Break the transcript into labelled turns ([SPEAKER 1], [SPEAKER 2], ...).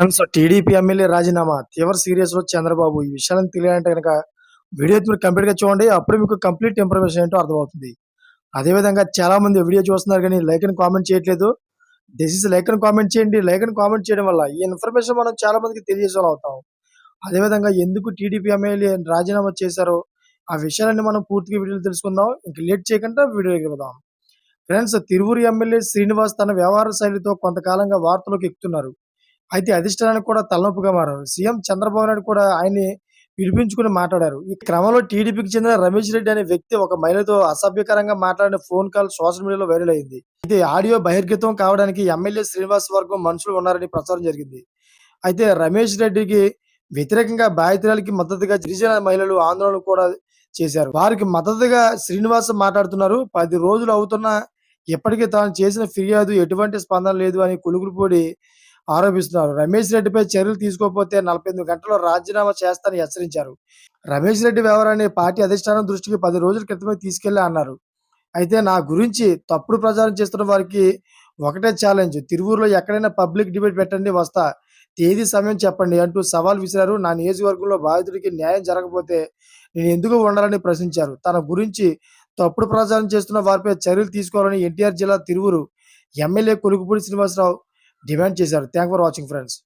[SPEAKER 1] Friends TDP MLA రాజీనామా. తీవ్ర సీరియస్లో చంద్రబాబు. ఈ విషయాలను తెలియాలంటే కనుక వీడియో మీరు కంప్లీట్గా చూడండి. అప్పుడు మీకు కంప్లీట్ ఇన్ఫర్మేషన్ ఏంటో అర్థమవుతుంది. అదేవిధంగా చాలా మంది వీడియో చూస్తున్నారు కానీ లైక్ అని కామెంట్ చేయట్లేదు. దిస్ ఇస్ లైక్ అని కామెంట్ చేయండి. లైక్ అని కామెంట్ చేయడం వల్ల ఈ ఇన్ఫర్మేషన్ మనం చాలా మందికి తెలియజేసే అవుతాం. అదేవిధంగా ఎందుకు టీడీపీ ఎమ్మెల్యే రాజీనామా చేశారో ఆ విషయాలన్నీ మనం పూర్తిగా వీడియోలు తెలుసుకుందాం. ఇంక లేట్ చేయకుండా వీడియోకి వెళ్దాం. ఫ్రెండ్స్ తిరువురు ఎమ్మెల్యే శ్రీనివాస్ తన వ్యవహార శైలితో కొంతకాలంగా వార్తలోకి ఎక్కుతున్నారు. అయితే అధిష్టానానికి కూడా తలనొప్పిగా మారారు. సీఎం చంద్రబాబు నాయుడు కూడా ఆయన్ని పిలిపించుకుని మాట్లాడారు. ఈ క్రమంలో టీడీపీకి చెందిన రమేష్ రెడ్డి అనే వ్యక్తి ఒక మహిళతో అసభ్యకరంగా మాట్లాడిన ఫోన్ కాల్ సోషల్ మీడియాలో వైరల్ అయింది. ఇది ఆడియో బహిర్గతం కావడానికి ఎమ్మెల్యే శ్రీనివాస్ వర్గం మనుషులు ఉన్నారని ప్రచారం జరిగింది. అయితే రమేష్ రెడ్డికి వ్యతిరేకంగా బాధితురాలకి మద్దతుగా గిరిజన మహిళలు ఆందోళన కూడా చేశారు. వారికి మద్దతుగా శ్రీనివాస్ మాట్లాడుతున్నారు. పది రోజులు అవుతున్నా ఇప్పటికీ తాను చేసిన ఫిర్యాదు ఎటువంటి స్పందన లేదు అని కులుగురుపూడి ఆరోపిస్తున్నారు. రమేష్ రెడ్డిపై చర్యలు తీసుకోకపోతే నలభై ఎనిమిది గంటల్లో రాజీనామా చేస్తానని హెచ్చరించారు. రమేష్ రెడ్డి వ్యవహారాన్ని పార్టీ అధిష్టానం దృష్టికి పది రోజుల క్రితమే తీసుకెళ్ళి అన్నారు. అయితే నా గురించి తప్పుడు ప్రచారం చేస్తున్న వారికి ఒకటే ఛాలెంజ్. తిరువూరులో ఎక్కడైనా పబ్లిక్ డిబేట్ పెట్టండి వస్తా. తేదీ సమయం చెప్పండి అంటూ సవాల్ విసిరారు. నా నియోజకవర్గంలో బాధితుడికి న్యాయం జరగకపోతే నేను ఎందుకు ఉండాలని ప్రశ్నించారు. తన గురించి తప్పుడు ప్రచారం చేస్తున్న వారిపై చర్యలు తీసుకోవాలని ఎన్టీఆర్ జిల్లా తిరువురు ఎమ్మెల్యే కొలుగుపూడి శ్రీనివాసరావు డిమాండ్ చేశారు. Thank for watching friends.